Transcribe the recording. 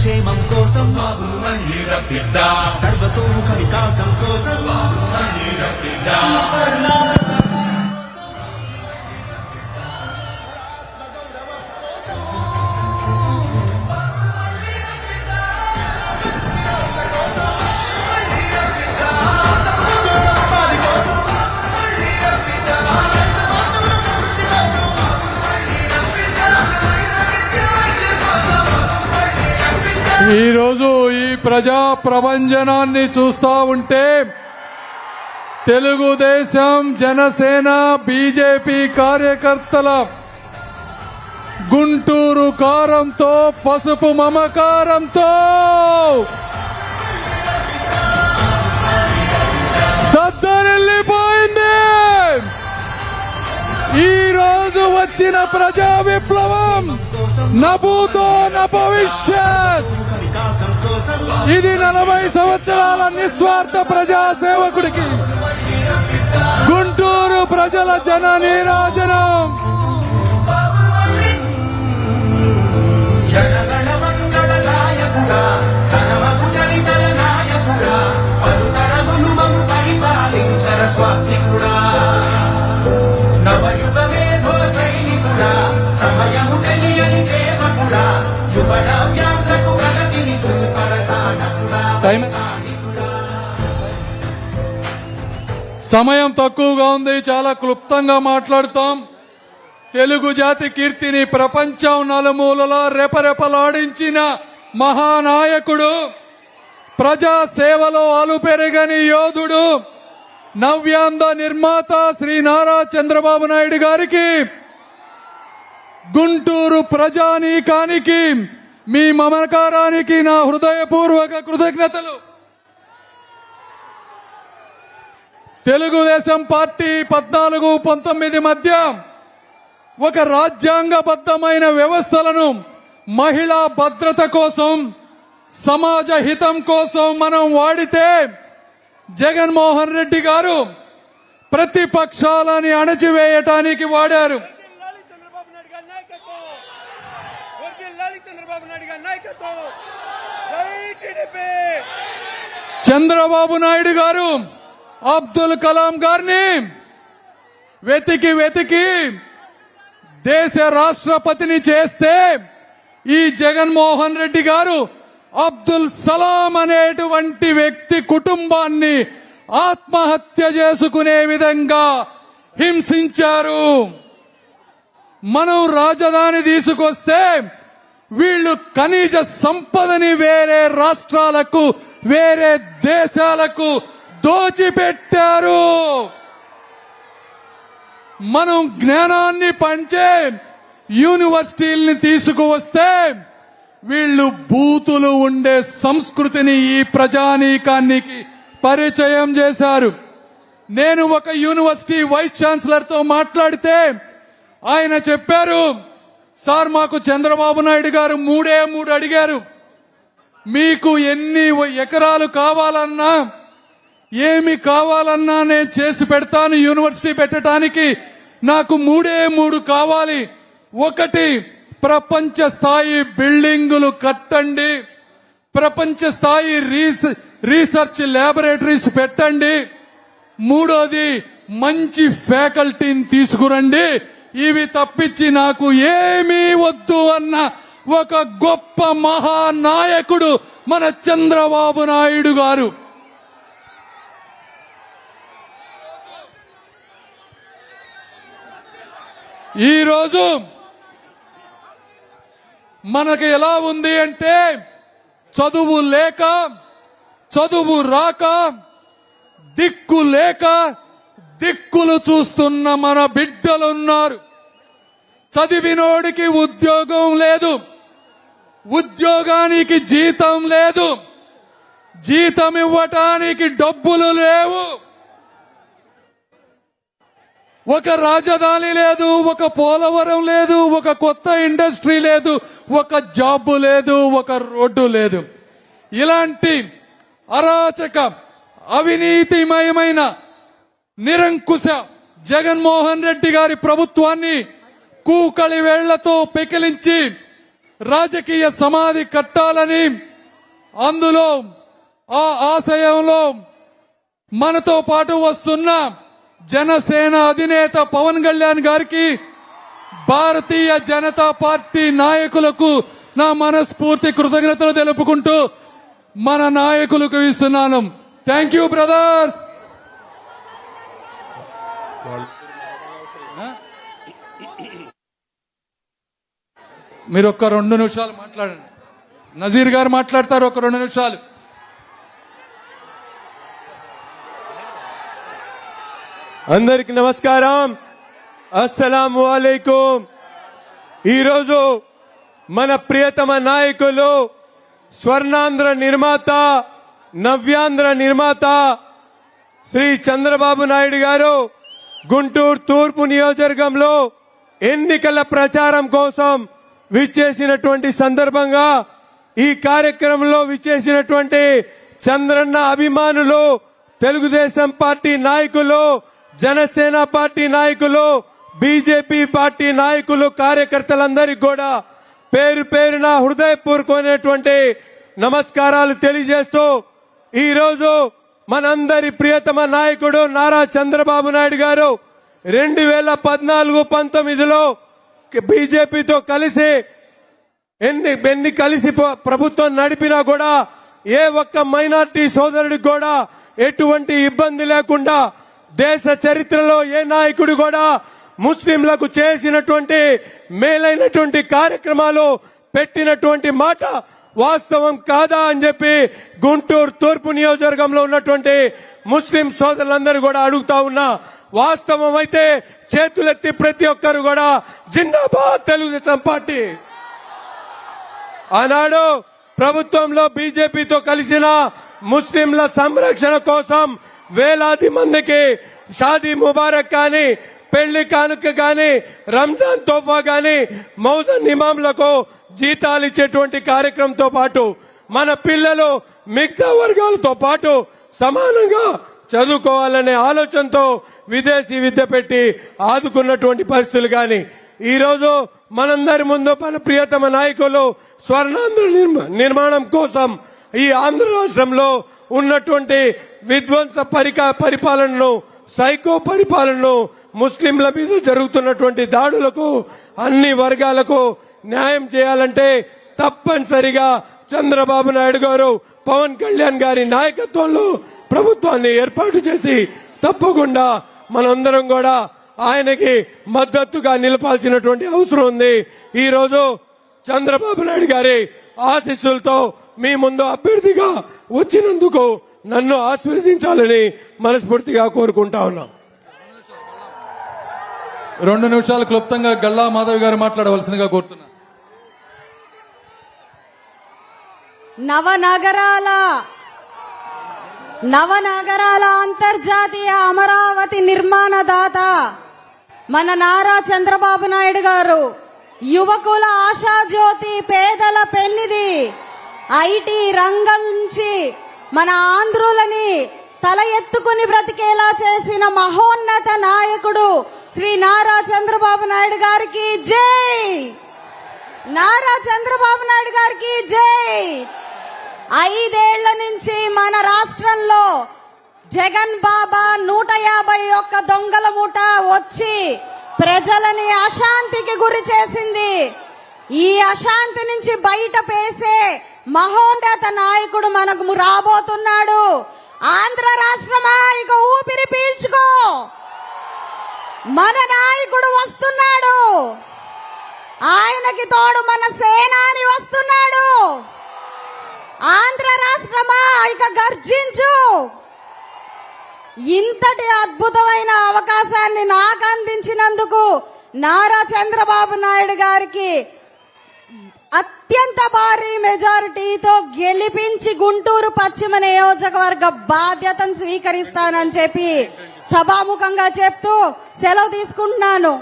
సంక్షేమం కోసం బాబును మళ్ళీ రప్పిద్దా. సర్వతోముఖ వికాసం కోసం మళ్ళీ రప్పిద్దా. ఈరోజు ఈ ప్రజా ప్రభంజనాన్ని చూస్తా ఉంటే తెలుగుదేశం జనసేన బీజేపీ కార్యకర్తల గుంటూరు కారంతో పసుపు మమకారంతో దద్దరిల్లిపోయింది ఈ రోజు వచ్చిన ప్రజా విప్లవం నభూతో నభవిష్యత్. ఇది నలభై సంవత్సరాల నిస్వార్థ ప్రజా సేవకుడికి గుంటూరు ప్రజల జన నీరాజనం. జనగణ మంగళ నాయకుడా నవయుగ మేధో సైనికుడా సమయము తెలియని సేవకుడా యువన టైం? సమయం తక్కువగా ఉంది చాలా క్లుప్తంగా మాట్లాడుతాం. తెలుగు జాతి కీర్తిని ప్రపంచం నలుమూలలా రెపరెపలాడించిన మహానాయకుడు ప్రజా సేవలో అలుపెరగని యోధుడు నవ్యాంధ నిర్మాత శ్రీ నారా చంద్రబాబు నాయుడు గారికి గుంటూరు ప్రజానీకానికి మీ మమకారానికి నా హృదయపూర్వక కృతజ్ఞతలు. తెలుగుదేశం పార్టీ పద్నాలుగు పంతొమ్మిది మధ్య ఒక రాజ్యాంగబద్ధమైన వ్యవస్థలను మహిళా భద్రత కోసం సమాజ హితం కోసం మనం వాడితే జగన్మోహన్ రెడ్డి గారు ప్రతిపక్షాలని అణచివేయటానికి వాడారు వర్ధిల్లాలి చంద్రబాబు నాయుడు గారి నాయకత్వం వర్ధిల్లాలి చంద్రబాబు నాయుడు గారి నాయకత్వం జై టీడీపీ చంద్రబాబు నాయుడు గారు అబ్దుల్ కలాం గారిని వెతికి వెతికి దేశ రాష్ట్రపతిని చేస్తే ఈ జగన్మోహన్ రెడ్డి గారు అబ్దుల్ సలాం అనేటువంటి వ్యక్తి కుటుంబాన్ని ఆత్మహత్య చేసుకునే విధంగా హింసించారు. మనం రాజధాని తీసుకొస్తే వీళ్ళు కనీస సంపదని వేరే రాష్ట్రాలకు వేరే దేశాలకు దోచిపెట్టారు. మనం జ్ఞానాన్ని పంచే యూనివర్సిటీల్ని తీసుకువస్తే వీళ్ళు బూతులు ఉండే సంస్కృతిని ఈ ప్రజానీకానికి పరిచయం చేశారు. నేను ఒక యూనివర్సిటీ వైస్ ఛాన్సలర్తో మాట్లాడితే ఆయన చెప్పారు సార్ మాకు చంద్రబాబు నాయుడు గారు మూడే మూడు అడిగారు. మీకు ఎన్ని ఎకరాలు కావాలన్నా ఏమి కావాలన్నా నేను చేసి పెడతాను యూనివర్సిటీ పెట్టడానికి నాకు మూడే మూడు కావాలి. ఒకటి ప్రపంచ స్థాయి బిల్డింగులు కట్టండి. ప్రపంచ స్థాయి రీస- రీసెర్చ్ ల్యాబొరేటరీస్ పెట్టండి. మూడోది మంచి ఫ్యాకల్టీని తీసుకురండి. ఇవి తప్పించి నాకు ఏమీ వద్దు అన్న ఒక గొప్ప మహానాయకుడు మన చంద్రబాబు నాయుడు గారు. ఈరోజు మనకు ఎలా ఉంది అంటే చదువు లేక చదువు రాక దిక్కు లేక దిక్కులు చూస్తున్న మన బిడ్డలున్నారు. చదివినోడికి ఉద్యోగం లేదు. ఉద్యోగానికి జీతం లేదు. జీతం ఇవ్వటానికి డబ్బులు లేవు. ఒక రాజధాని లేదు ఒక పోలవరం లేదు ఒక కొత్త ఇండస్ట్రీ లేదు ఒక జాబ్ లేదు ఒక రోడ్డు లేదు. ఇలాంటి అరాచక అవినీతిమయమైన నిరంకుశ జగన్మోహన్ రెడ్డి గారి ప్రభుత్వాన్ని కూకళి వేళ్ళతో పెకిలించి రాజకీయ సమాధి కట్టాలని అందులో ఆ ఆశయంలో మనతో పాటు వస్తున్న జనసేన అధినేత పవన్ కళ్యాణ్ గారికి భారతీయ జనతా పార్టీ నాయకులకు నా మనస్ఫూర్తి కృతజ్ఞతలు తెలుపుకుంటూ మన నాయకులకు ఇస్తున్నాను. థ్యాంక్ యూ బ్రదర్స్ మీరు ఒక్క రెండు నిమిషాలు మాట్లాడండి. నజీర్ గారు మాట్లాడతారు ఒక రెండు నిమిషాలు. అందరికి నమస్కారం. అస్సలం వాలేకుం ఈరోజు మన ప్రియతమ నాయకులు స్వర్ణాంధ్ర నిర్మాత నవ్యాంధ్ర నిర్మాత శ్రీ చంద్రబాబు నాయుడు గారు గుంటూరు తూర్పు నియోజకవర్గంలో ఎన్నికల ప్రచారం కోసం విచ్చేసినటువంటి సందర్భంగా ఈ కార్యక్రమంలో విచ్చేసినటువంటి చంద్రన్న అభిమానులు తెలుగుదేశం పార్టీ నాయకులు జనసేన పార్టీ నాయకులు బీజేపీ పార్టీ నాయకులు కార్యకర్తలందరికీ కూడా పేరు పేరున హృదయపూర్వకమైనటువంటి నమస్కారాలు తెలియజేస్తూ ఈరోజు మనందరి ప్రియతమ నాయకుడు నారా చంద్రబాబు నాయుడు గారు రెండు వేల పద్నాలుగు పంతొమ్మిదిలో బీజేపీతో కలిసి ఎన్ని ఎన్ని కలిసి ప్రభుత్వం నడిపినా కూడా ఏ ఒక్క మైనార్టీ సోదరుడికి కూడా ఎటువంటి ఇబ్బంది లేకుండా దేశ చరిత్రలో ఏ నాయకుడు కూడా ముస్లింలకు చేసినటువంటి మేలైనటువంటి కార్యక్రమాలు పెట్టినటువంటి మాట వాస్తవం కాదా అని చెప్పి గుంటూరు తూర్పు నియోజకవర్గంలో ఉన్నటువంటి ముస్లిం సోదరులందరూ కూడా అడుగుతా ఉన్నా వాస్తవం అయితే చేతులెత్తి ప్రతి ఒక్కరు కూడా జిందాబాద్ తెలుగుదేశం పార్టీ. ఆనాడు ప్రభుత్వంలో బీజేపీతో కలిసిన ముస్లింల సంరక్షణ కోసం వేలాది మందికి షాదీ ముబారక్ కానీ పెళ్ళి కానుక కానీ రంజాన్ తోఫా కానీ మౌజన్ ఇమాంలకు జీతాలు ఇచ్చేటువంటి కార్యక్రమంతో పాటు మన పిల్లలు మిగతా వర్గాలతో పాటు సమానంగా చదువుకోవాలనే ఆలోచనతో విదేశీ విద్య పెట్టి ఆదుకున్నటువంటి పరిస్థితులు కానీ ఈ రోజు మనందరి ముందు మన ప్రియతమ నాయకులు స్వర్ణాంధ్ర నిర్మ- నిర్మాణం కోసం ఈ ఆంధ్ర రాష్ట్రంలో ఉన్నటువంటి విధ్వంస పరిక పరిపాలనను సైకో పరిపాలనను ముస్లింల మీద జరుగుతున్నటువంటి దాడులకు అన్ని వర్గాలకు న్యాయం చేయాలంటే తప్పనిసరిగా చంద్రబాబు నాయుడు గారు పవన్ కళ్యాణ్ గారి నాయకత్వంలో ప్రభుత్వాన్ని ఏర్పాటు చేసి తప్పకుండా మనందరం కూడా ఆయనకి మద్దతుగా నిలపాల్సినటువంటి అవసరం ఉంది. ఈ రోజు చంద్రబాబు నాయుడు గారి ఆశీస్సులతో మీ ముందు అభ్యర్థిగా వచ్చినందుకు నన్ను ఆశీర్వదించాలని మనస్ఫూర్తిగా కోరుకుంటా ఉన్నాం. రెండు నిమిషాలు క్లుప్తంగా గల్లా మాధవి గారు మాట్లాడవలసిందిగా కోరుతున్నా నవనగరాల నవనగరాల అంతర్జాతీయ అమరావతి నిర్మాణదాత మన నారా చంద్రబాబు నాయుడు గారు. యువకుల ఆశాజ్యోతి పేదల పెన్నిది ఐటీ రంగం నుంచి మన ఆంధ్రులని తల ఎత్తుకుని బ్రతికేలా చేసిన మహోన్నత నాయకుడు శ్రీ నారా చంద్రబాబు నాయుడు గారికి జై! నారా చంద్రబాబు నాయుడు గారికి జై! ఐదేళ్ళ నుంచి మన రాష్ట్రంలో జగన్ బాబా నూట యాభై ఒక్క దొంగల మూట వచ్చి ప్రజలని అశాంతికి గురి చేసింది. ఈ అశాంతి నుంచి బయట పేసే మహోన్నత నాయకుడు మనకు రాబోతున్నాడు. ఆంధ్ర రాష్ట్రమా? ఇక ఊపిరి పీల్చుకో. మన నాయకుడు వస్తున్నాడు. ఆయనకి తోడు మన సేనాని వస్తున్నాడు. ఆంధ్ర రాష్ట్రమా? ఇక గర్జించు. ఇంతటి అద్భుతమైన అవకాశాన్ని నాకు అందించినందుకు నారా చంద్రబాబు నాయుడు గారికి అత్యంత భారీ మెజారిటీతో గెలిపించి గుంటూరు పశ్చిమ నియోజకవర్గ బాధ్యతను స్వీకరిస్తానని చెప్పి సభాముఖంగా చెప్తూ సెలవు తీసుకుంటున్నాను.